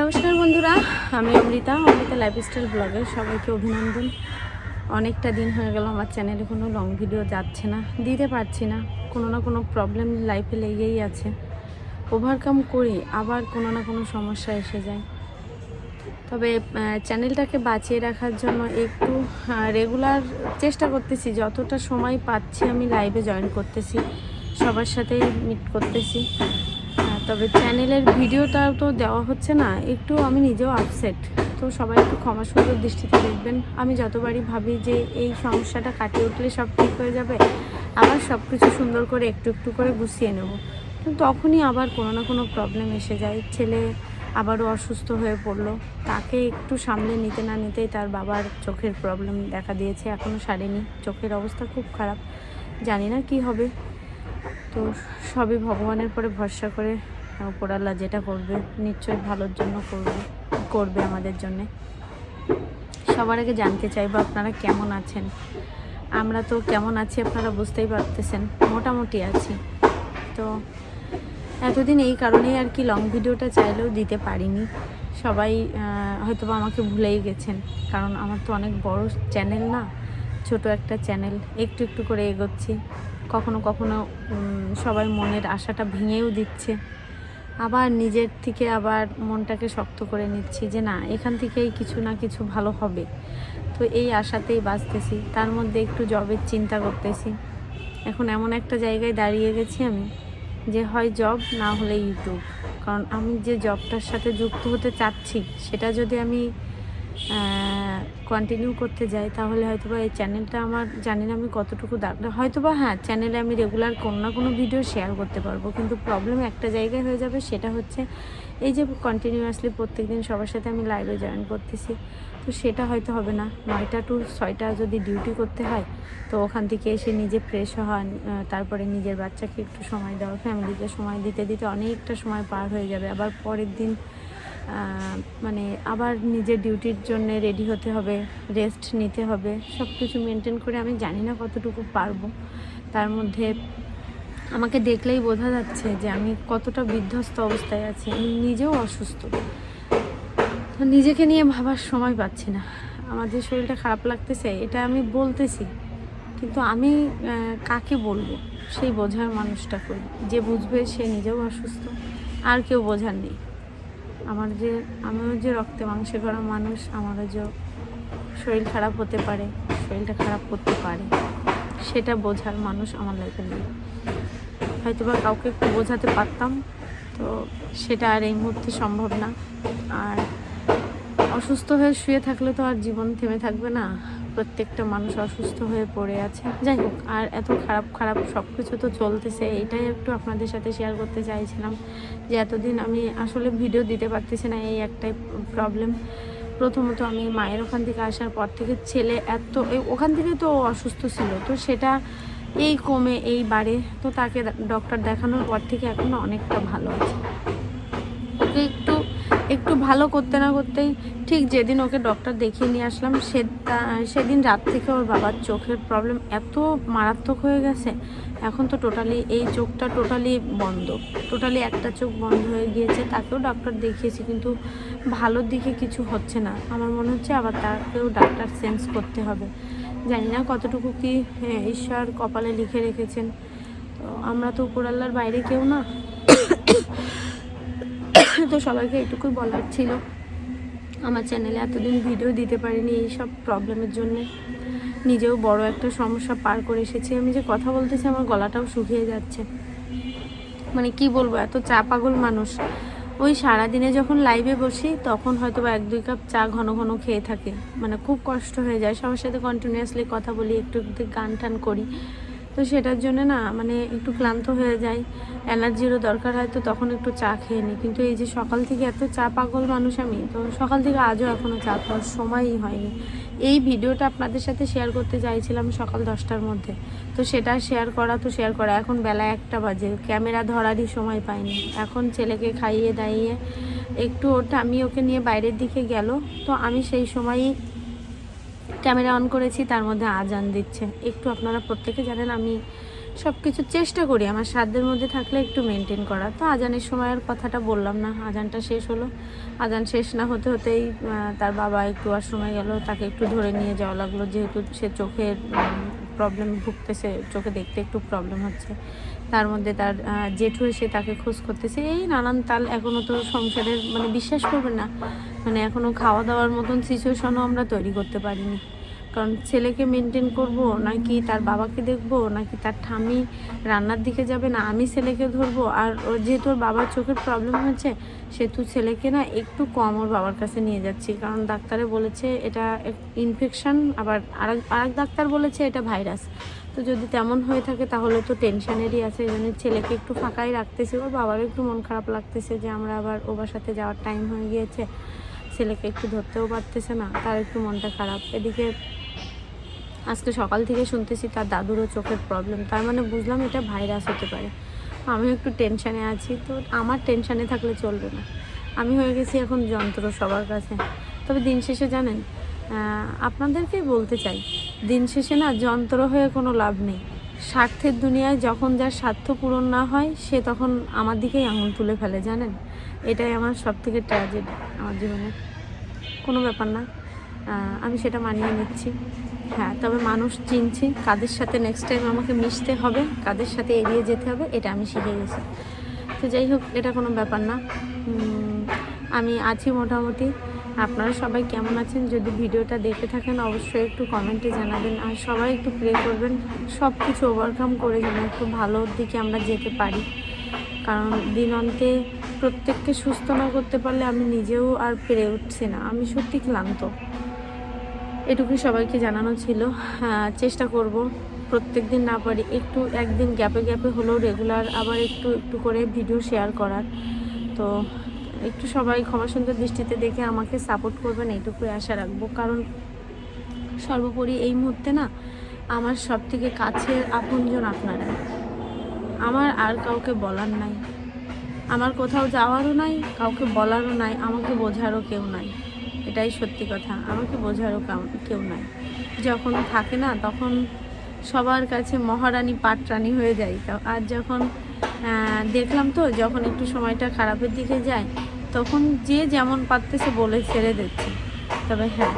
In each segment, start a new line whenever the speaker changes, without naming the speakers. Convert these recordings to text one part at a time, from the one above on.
নমস্কার বন্ধুরা, আমি অমৃতা অমৃতা লাইফস্টাইল ব্লগে সবাইকে অভিনন্দন। অনেকটা দিন হয়ে গেল, আমার চ্যানেলে কোনো লং ভিডিও যাচ্ছে না, দিতে পারছি না, কোনো না কোনো প্রবলেম লাইফে লেগেই আছে। ওভারকাম করি, আবার কোনো না কোনো সমস্যা এসে যায়। তবে চ্যানেলটাকে বাঁচিয়ে রাখার জন্য একটু রেগুলার চেষ্টা করতেছি, যতটা সময় পাচ্ছি আমি লাইভে জয়েন করতেছি, সবার সাথে মিট করতেছি। তবে চ্যানেলের ভিডিওটা তো দেওয়া হচ্ছে না, একটু আমি নিজেও আপসেট তো সবাই একটু ক্ষমা সুন্দর দৃষ্টিতে দেখবেন। আমি যতবারই ভাবি যে এই সমস্যাটা কাটিয়ে উঠলে সব ঠিক হয়ে যাবে, আবার সব কিছু সুন্দর করে একটু একটু করে গুছিয়ে নেব। তো তখনই আবার কোনো না কোনো প্রবলেম এসে যায়। ছেলে আবারও অসুস্থ হয়ে পড়ল। তাকে একটু সামনে নিতে না নিতেই তার বাবার চোখের প্রবলেম দেখা দিয়েছে এখনও সারেনি। চোখের অবস্থা খুব খারাপ। জানি না কি হবে। তো সবই ভগবানের পরে ভরসা করে উপরাল্লা যেটা করবে, নিশ্চয়ই ভালোর জন্য করবে করবে আমাদের জন্যে। সবার আগে জানতে চাইব আপনারা কেমন আছেন? আমরা তো কেমন আছি আপনারা বুঝতেই পারতেছেন, মোটামুটি আছি। তো এতদিন এই কারণেই আর কি লং ভিডিওটা চাইলেও দিতে পারিনি। সবাই হয়তো আমাকে ভুলেই গেছেন, কারণ আমার তো অনেক বড় চ্যানেল না, ছোট একটা চ্যানেল একটু একটু করে এগোচ্ছি। কখনো কখনো সবাই মনের আশাটা ভেঙেও দিচ্ছে। আবার নিজের থেকে আবার মনটাকে শক্ত করে নিচ্ছি যে না, এখান থেকেই কিছু না কিছু ভালো হবে। তো এই আশাতেই বাঁচতেছি। তার মধ্যে একটু জবের চিন্তা করতেছি। এখন এমন একটা জায়গায় দাঁড়িয়ে গেছি আমি যে হয় জব না হলে ইউটিউব কারণ আমি যে জবটার সাথে যুক্ত হতে চাচ্ছি, সেটা যদি আমি কন্টিনিউ করতে যাই, তাহলে হয়তো বা এই চ্যানেলটা আমার, জানি না আমি কতটুকু দাঁড়া হয়তো বা হ্যাঁ চ্যানেলে আমি রেগুলার কোনো না কোনো ভিডিও শেয়ার করতে পারব, কিন্তু প্রবলেম একটা জায়গায় হয়ে যাবে, সেটা হচ্ছে এই যে কন্টিনিউয়াসলি প্রত্যেক দিন সবার সাথে আমি লাইভে জয়েন করতেছি, তো সেটা হয়তো হবে না। নয়টা টু ছয়টা যদি ডিউটি করতে হয়, তো ওখান থেকে এসে নিজে ফ্রেশ হওয়া তারপরে নিজের বাচ্চাকে একটু সময় দেওয়া ফ্যামিলিকে সময় দিতে দিতে অনেকটা সময় পার হয়ে যাবে, আবার পরের দিন মানে আবার নিজের ডিউটির জন্য রেডি হতে হবে রেস্ট নিতে হবে সব কিছু মেনটেন করে আমি জানি না কতটুকু পারব। তার মধ্যে আমাকে দেখলেই বোঝা যাচ্ছে যে আমি কতটা বিধ্বস্ত অবস্থায় আছি, আমি নিজেও অসুস্থ। নিজেকে নিয়ে ভাবার সময় পাচ্ছি না। আমার যে শরীরটা খারাপ লাগতেছে, এটা আমি বলতেছি, কিন্তু আমি কাকে বলব? সেই বোঝার মানুষটা করি যে বুঝবে সে নিজেও অসুস্থ, আর কেউ বোঝার নেই। আমার যে, আমিও যে রক্তে মাংসে করা মানুষ, আমারও যে শরীর খারাপ হতে পারে, শরীরটা খারাপ করতে পারে, সেটা বোঝার মানুষ আমার লাইফে নেই। হয়তো বা কাউকে একটু বোঝাতে পারতাম, তো সেটা আর এই মুহূর্তে সম্ভব না। আর অসুস্থ হয়ে শুয়ে থাকলে তো আর জীবন থেমে থাকবে না। প্রত্যেকটা মানুষ অসুস্থ হয়ে পড়ে আছে। যাই হোক, আর এত খারাপ খারাপ সব কিছু তো চলতেছে। এটাই একটু আপনাদের সাথে শেয়ার করতে চাইছিলাম যে এতদিন আমি আসলে ভিডিও দিতে পারতেছি না এই একটাই প্রবলেম প্রথমত আমি মায়ের ওখান থেকে আসার পর থেকে ছেলে এত ওখান থেকে তো অসুস্থ ছিল, তো সেটা এই কমে এই বাড়ে। তো তাকে ডক্টর দেখানোর পর থেকে এখন অনেকটা ভালো আছে। ওকে একটু একটু ভালো করতে না করতেই ঠিক যেদিন ওকে ডক্টর দেখিয়ে নিয়ে আসলাম, সে সেদিন রাত থেকে ওর বাবার চোখের প্রবলেম এত মারাত্মক হয়ে গেছে। এখন তো টোটালি এই চোখটা টোটালি বন্ধ। টোটালি একটা চোখ বন্ধ হয়ে গিয়েছে, তাকেও ডক্টর দেখিয়েছি কিন্তু ভালোর দিকে কিছু হচ্ছে না। আমার মনে হচ্ছে আবার তাকেও ডাক্তার চেঞ্জ করতে হবে। জানি না কতটুকু কি ঈশ্বর কপালে লিখে রেখেছেন। তো আমরা তো উপরাল্লার বাইরে কেউ না। তো সবাইকে এটুকুই বলার ছিল। আমার চ্যানেলে এতদিন ভিডিও দিতে পারিনি এই সব প্রবলেমের জন্য। নিজেও বড় একটা সমস্যা পার করে এসেছি। আমি যে কথা বলতেছি, আমার গলাটাও শুকিয়ে যাচ্ছে। মানে কি বলব, এত চা পাগল মানুষ। ওই সারাদিনে যখন লাইভে বসি, তখন হয়তো বা এক দুই কাপ চা ঘন ঘন খেয়ে থাকে। মানে খুব কষ্ট হয়ে যায়। সবার সাথে কন্টিনিউয়াসলি কথা বলি, একটু একটু গান টান করি। তো সেটার জন্য না মানে একটু ক্লান্ত হয়ে যায় এনার্জিরও দরকার হয়, তো তখন একটু চা খেয়ে নিই। কিন্তু এই যে সকাল থেকে এত চা পাগল মানুষ আমি, তো সকাল থেকে আজও এখনও চা খাওয়ার সময়ই হয়নি। এই ভিডিওটা আপনাদের সাথে শেয়ার করতে চাইছিলাম সকাল দশটার মধ্যে। তো সেটা শেয়ার করা, তো শেয়ার করা। এখন বেলা একটা বাজে, ক্যামেরা ধরারই সময় পাইনি। এখন ছেলেকে খাইয়ে দাইয়ে একটু ওটা আমি ওকে নিয়ে বাইরের দিকে গেল, তো আমি সেই সময়ই ক্যামেরা অন করেছি, তার মধ্যে আজান দিচ্ছে। একটু আপনারা প্রত্যেকে জানেন, আমি সব কিছু চেষ্টা করি, আমার সাধ্যের মধ্যে থাকলে একটু মেনটেন করা। তো আজানের সময় আর কথাটা বললাম না, আজানটা শেষ হলো। আজান শেষ না হতে হতেই তার বাবা একটু আর সময় গেল, তাকে একটু ধরে নিয়ে যাওয়া লাগল, যেহেতু সে চোখের প্রবলেম ভুগতেছে, চোখে দেখতে একটু প্রবলেম হচ্ছে। তার মধ্যে তার জেঠু এসে তাকে খোঁজ করতেছে, এই নানান তাল এখনও তো সংসারের মানে বিশ্বাস করবে না। মানে এখনও খাওয়া দাওয়ার মতন সিচুয়েশনও আমরা তৈরি করতে পারিনি। কারণ ছেলেকে মেনটেন করব নাকি তার বাবাকে দেখব নাকি তার ঠামি রান্নার দিকে যাবে না? আমি ছেলেকে ধরবো। আর ওর যেহেতু ওর বাবার চোখের প্রবলেম হয়েছে সেহেতু ছেলেকে না একটু কম ওর বাবার কাছে নিয়ে যাচ্ছি। কারণ ডাক্তারে বলেছে এটা ইনফেকশান আবার আরেক আরেক ডাক্তার বলেছে এটা ভাইরাস তো যদি তেমন হয়ে থাকে তাহলে তো টেনশানেরই আছে। এই জন্য ছেলেকে একটু ফাঁকাই রাখতেছে। ওর বাবারও একটু মন খারাপ লাগতেছে যে আমরা আবার ওবার সাথে যাওয়ার টাইম হয়ে গিয়েছে। ছেলেকে একটু ধরতেও পারতেছে না, তার একটু মনটা খারাপ। এদিকে আজকে সকাল থেকে শুনতেছি তার দাদুরও চোখের প্রবলেম তার মানে বুঝলাম এটা ভাইরাস হতে পারে। আমি একটু টেনশানে আছি, তো আমার টেনশানে থাকলে চলবে না। আমি হয়ে গেছি এখন যন্ত্র সবার কাছে। তবে দিন শেষে জানেন আপনাদেরকেই বলতে চাই, দিন শেষে না যন্ত্র হয়ে কোনো লাভ নেই। স্বার্থের দুনিয়ায় যখন যার স্বার্থ পূরণ না হয়, সে তখন আমার দিকেই আঙুল তুলে ফেলে, জানেন? এটাই আমার সব থেকে ট্র্যাজেডি আমার জীবনে। কোনো ব্যাপার না। আমি সেটা মানিয়ে নিচ্ছি। হ্যাঁ তবে মানুষ চিনছি কাদের সাথে নেক্সট টাইম আমাকে মিশতে হবে, কাদের সাথে এড়িয়ে যেতে হবে, এটা আমি শিখে গেছি। তো যাই হোক, এটা কোনো ব্যাপার না। আমি আছি মোটামুটি। আপনারা সবাই কেমন আছেন? যদি ভিডিওটা দেখে থাকেন, অবশ্যই একটু কমেন্টে জানাবেন। আর সবাই একটু প্রে করবেন সব কিছু ওভারকাম করে যেন একটু ভালোর দিকে আমরা যেতে পারি। কারণ দিন অন্তে প্রত্যেককে সুস্থ না করতে পারলে আমি নিজেও আর পেরে উঠছি না। আমি সত্যি ক্লান্ত। এটুকুই সবাইকে জানানো ছিল। চেষ্টা করব প্রত্যেক দিন না পারি, একটু একদিন গ্যাপে গ্যাপে হলেও রেগুলার আবার একটু একটু করে ভিডিও শেয়ার করার। তো একটু সবাই ক্ষমা সুন্দর দৃষ্টিতে দেখে আমাকে সাপোর্ট করবেন, এইটুকুই আশা রাখব। কারণ সর্বোপরি এই মুহূর্তে না আমার সব থেকে কাছের আপনজন আপনারা। আমার আর কাউকে বলার নাই। আমার কোথাও যাওয়ারও নাই, কাউকে বলারও নাই, আমাকে বোঝারও কেউ নাই। এটাই সত্যি কথা। আমাকে বোঝারও কাউ- নাই। যখন থাকে না, তখন সবার কাছে মহারানী, পাটরানি হয়ে যায় আর যখন দেখলাম তো, যখন একটু সময়টা খারাপের দিকে যায়, তখন যে যেমন পারতেছে বলে ছেড়ে দিচ্ছে। তবে হ্যাঁ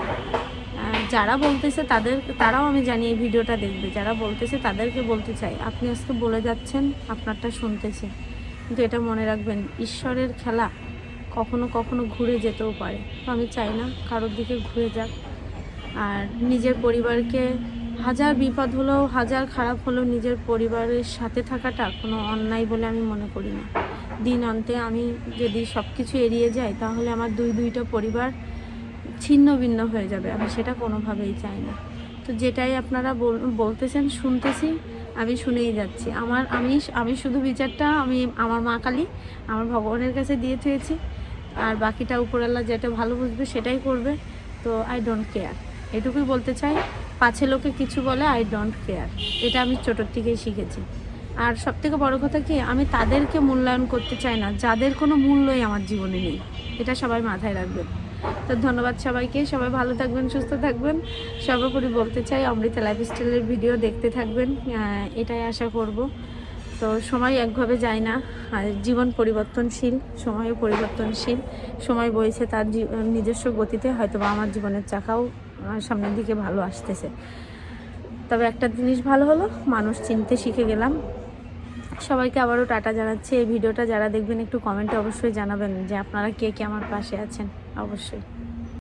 যারা বলতেছে তাদের তারাও আমি জানি এই ভিডিওটা দেখবে। যারা বলতেছে তাদেরকে বলতে চাই। আপনি আজকে বলে যাচ্ছেন, আপনারটা শুনতেছে। কিন্তু এটা মনে রাখবেন, ঈশ্বরের খেলা কখনো কখনো ঘুরে যেতেও পারে। তো আমি চাই না কারোর দিকে ঘুরে যাক। আর নিজের পরিবারকে হাজার বিপদ হলেও, হাজার খারাপ হলেও নিজের পরিবারের সাথে থাকাটা কোনো অন্যায় বলে আমি মনে করি না। দিন অন্তে আমি যদি সব কিছু এড়িয়ে যাই, তাহলে আমার দুই দুইটা পরিবার ছিন্ন ভিন্ন হয়ে যাবে। আমি সেটা কোনোভাবেই চাই না। তো যেটাই আপনারা বল- বলতেছেন, শুনতেছি, আমি শুনেই যাচ্ছি। আমার, আমি আমি শুধু বিচারটা আমি, আমার মা কালী, আমার ভগবানের কাছে দিয়ে থুয়েছি। আর বাকিটা উপরাল্লা যেটা ভালো বুঝবে সেটাই করবে। তো আই ডোন্ট কেয়ার এটুকুই বলতে চাই, পাছে লোকে কিছু বলে আই ডোন্ট কেয়ার এটা আমি ছোটোর থেকেই শিখেছি। আর সব থেকে বড়ো কথা কি, আমি তাদেরকে মূল্যায়ন করতে চাই না। যাদের কোনো মূল্যই আমার জীবনে নেই। এটা সবাই মাথায় রাখবেন তো ধন্যবাদ সবাইকে। সবাই ভালো থাকবেন, সুস্থ থাকবেন। সর্বোপরি বলতে চাই, অমৃতা লাইফস্টাইলের ভিডিও দেখতে থাকবেন। এটাই আশা করব। তো সময় একভাবে যায় না। আর জীবন পরিবর্তনশীল, সময়ও পরিবর্তনশীল। সময় বইছে তার নিজস্ব গতিতে হয়তো বা আমার জীবনের চাকাও সামনের দিকে ভালো আসতেছে। তবে একটা জিনিস ভালো হলো, মানুষ চিনতে শিখে গেলাম। সবাইকে আবারও টাটা জানাচ্ছি। এই ভিডিওটা যারা দেখবেন, একটু কমেন্টে অবশ্যই জানাবেন যে আপনারা কে কে আমার পাশে আছেন। অবশ্যই।